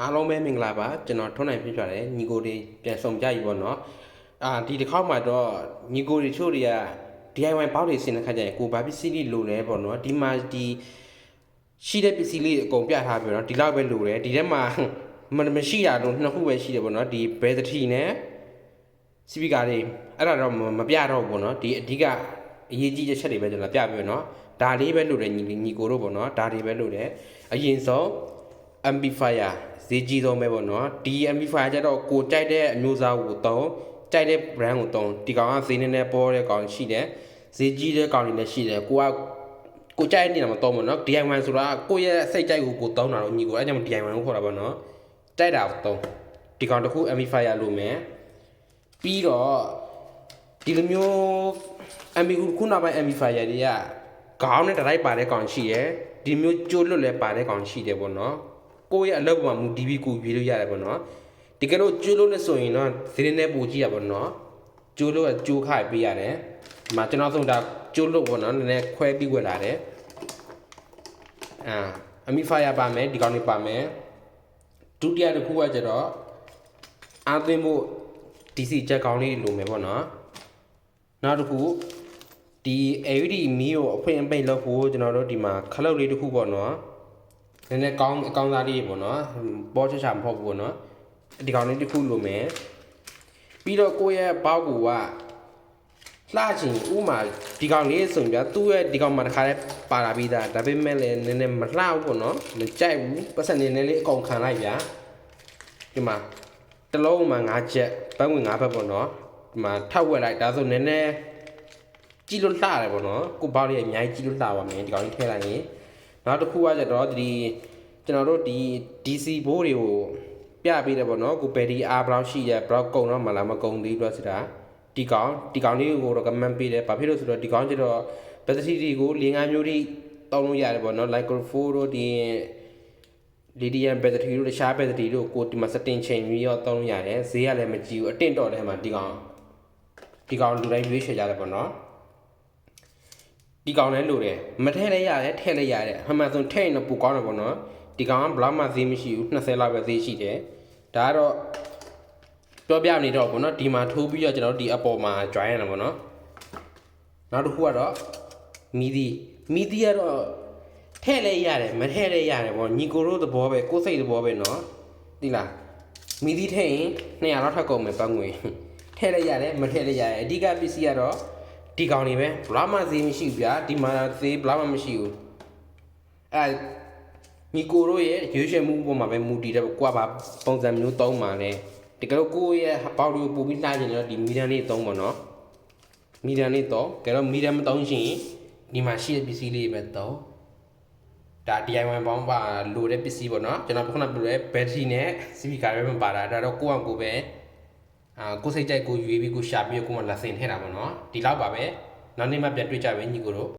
အားလုံးပဲမင်္ဂလာပါကျွန်တော်ထွန်းနိုင်ဖြစ်ကြတယ်ညီကိုတွေပြန်ဆောင်ကြပြီပေါ့နော်အာဒီတစ်ခေါက်မှာတော့ညီကိုတွေချို့တွေက DIY ဘောက်တွေဆင်းတဲ့ခါကျရင်ကိုဘာပစ္စည်းလေးလိုလဲပေါ့နော်ဒီမှာဒီရှိတဲ့ပစ္စည်းလေးအကုန်ပြထားပြီနော်ဒီလောက်ပဲလိုတယ်ဒီထဲမှာမမရှိတာတော့နှစ်ခုပဲရှိတယ်ပေါ့နော်ဒီဘဲသတိနဲ့စီပီကာတွေအဲ့ဒါတော့မမပြတော့ဘူးပေါ့နော်ဒီအဓိကအရေးကြီးတဲ့ချက်တွေပဲကျွန်တော်ပြပြမယ်နော်ဒါလေးပဲလိုတယ်ညီညီကိုတို့ပေါ့နော်ဒါတွေပဲလိုတယ်အရင်ဆုံး amplifier ဈေးကြီးဆုံးပဲပေါ့နော်ဒီ amplifier ကျတော့ကိုကြိုက်တဲ့အမျိုးအစားကိုတုံးကြိုက်တဲ့ brand ကိုတုံးဒီကောင်ကဈေးနည်းနည်းပေါ်တဲ့ကောင်ရှိတယ်ဈေးကြီးတဲ့ကောင်တွေလည်းရှိတယ်ကိုကကိုကြိုက်နေတာမတုံးဘူးနော် DIY ဆိုတာကိုရဲ့စိတ်ကြိုက်ကိုကိုတုံးတာတော့ညီကိုအဲ့ကြောင့် DIY ကိုခေါ်တာပေါ့နော်ကြိုက်တာကိုတုံးဒီကောင်တစ်ခု amplifier လို့မယ်ပြီးတော့ဒီလိုမျိုး MB ခုနောက်ပိုင်း amplifier တွေကခေါင်းနဲ့တရိုက်ပါတဲ့ကောင်ရှိရယ်ဒီမျိုးကျိုးလွတ်လဲပါတဲ့ကောင်ရှိတယ်ပေါ့နော် ကိုယ့်ရဲ့အလုပ်ပေါ်မှာမူတည်ပြီးကိုရွေးလို့ရတယ်ပေါ့နော်တကယ်လို့ကျိုးလို့နဲ့ဆိုရင်တော့ဈေးနဲ့ပိုကြည့်ရပါတော့နော်ကျိုးလို့ကကျိုးခါပေးရတယ်ဒီမှာကျွန်တော်ဆုံးဒါကျိုးလို့ပေါ့နော်နည်းနည်းခွဲပြီးဝယ်လာတယ်အာအမီဖာယာပါမယ်ဒီကောင်လေးပါမယ်ဒုတိယတစ်ခုကကျတော့အာသွင်းဖို့ DC ချက်ကောင်လေးလိုမယ်ပေါ့နော်နောက်တစ်ခုဒီ LED မီးကိုအဖွင့်အပိတ်လုပ်ဖို့ကျွန်တော်တို့ဒီမှာခလုတ်လေးတစ်ခုပေါ့နော် နည်းနည်းကောင်းအကောင်းသားလေးပေါ့နော်ပေါ်ချချမဟုတ်ဘူးပေါ့နော်ဒီကောင်လေးတစ်ခုလိုမယ်ပြီးတော့ကိုယ့်ရဲ့ဘောက်ကူကလှချင်ဥမာဒီကောင်လေးဆိုရင်ပြသူ့ရဲ့ဒီကောင်မှာတစ်ခါတည်းပါလာပြီးသားဒါပေမဲ့လည်းနည်းနည်းမလှဘူးပေါ့နော်မကြိုက်ဘူးပတ်စံနည်းနည်းလေးအကုန်ခံလိုက်ဗျာဒီမှာတစ်လုံးမှာ၅ချက်ဘတ်ဝင်၅ဘတ်ပေါ့နော်ဒီမှာထောက်ဝက်လိုက်ဒါဆိုနည်းနည်းကြည့်လို့လှတယ်ပေါ့နော်ကိုဘောက်လေးအများကြီးကြည့်လို့လှပါမယ်ဒီကောင်လေးထည့်လိုက်ရင် နောက်တစ်ခုကကျတော့ဒီကျွန်တော်တို့ဒီ DC ဘိုးတွေကိုပြပေးတယ်ပေါ့နော်ကိုဘယ်ဒီအားဘယ်လောက်ရှိရဘယ်လောက်ကုန်တော့မလားမကုန်သေးဘူးဆိုတာဒီကောင်ဒီကောင်လေးကိုတော့ comment ပေးတယ်ဘာဖြစ်လို့ဆိုတော့ဒီကောင်ကျတော့ battery တွေကို၄၅မျိုးထိတောင်းလို့ရတယ်ပေါ့နော် like 4တို့ဒီ lithium battery တို့တခြား battery တို့ကိုဒီမှာ setting ချိန်ပြီးတော့တောင်းလို့ရတယ်ဈေးကလည်းမကြည့်ဘူးအတင့်တော့တဲ့မှာဒီကောင်ဒီကောင်လူတိုင်းရွေးချယ်ကြတယ်ပေါ့နော် ဒီကောင်လည်းလိုတယ်မထည့်လည်းရတယ်ထည့်လည်းရတယ်အမှန်ဆုံးထည့်ရင်တော့ပိုကောင်းတယ်ပေါ့နော်ဒီကောင်ကဘလောက်မှဈေးမရှိဘူး20လောက်ပဲဈေးရှိတယ်ဒါကတော့ပြောပြနေတော့ပေါ့နော်ဒီမှာထိုးပြီးတော့ကျွန်တော်တို့ဒီအပေါ်မှာ join ရတာပေါ့နော်နောက်တစ်ခုကတော့မီဒီမီဒီကတော့ထည့်လည်းရတယ်မထည့်လည်းရတယ်ပေါ့ညီကိုတို့သဘောပဲကိုယ်စိတ်သဘောပဲနော်ဒီလားမီဒီထည့်ရင်200လောက်ထပ်ကုန်မယ်ပတ်ငွေထည့်လည်းရတယ်မထည့်လည်းရတယ်အဓိကပစ္စည်းကတော့ ဒီကောင်နေပဲဘလားမဈေးမရှိဘူးဗျာဒီမှာဈေးဘလားမမရှိဘူးအဲညီကိုတို့ရဲ့ရွေးချယ်မှုပေါ်မှာပဲမူတည်တယ်ကွာပါပုံစံမျိုးသုံးပါလေတကယ်လို့ကိုယ့်ရဲ့ပေါက်တွေကိုပို့ပြီးနှားကျင်တော့ဒီမီဒီယံလေးသုံးပါနော်မီဒီယံလေးတော့ကဲတော့မီဒီယံမသုံးရှင်ဒီမှာရှိတဲ့ပစ္စည်းလေးပဲတော့ဒါ DIY ပေါင်းပါလိုတဲ့ပစ္စည်းပေါ့နော်ကျွန်တော်ခုနပြောတဲ့ဘက်ထရီနဲ့ speaker ပဲမပါတာဒါတော့ကိုယ့်အောင်ကိုယ်ပဲ အာကိုယ်စိတ်ကြိုက်ကိုရွေးပြီးကိုရှာပြီးကိုယ်မှလက်စင်ထည့်တာပေါ့နော်ဒီလောက်ပါပဲနောက်နေ့မှပြန်တွေ့ကြပဲညီကိုတို့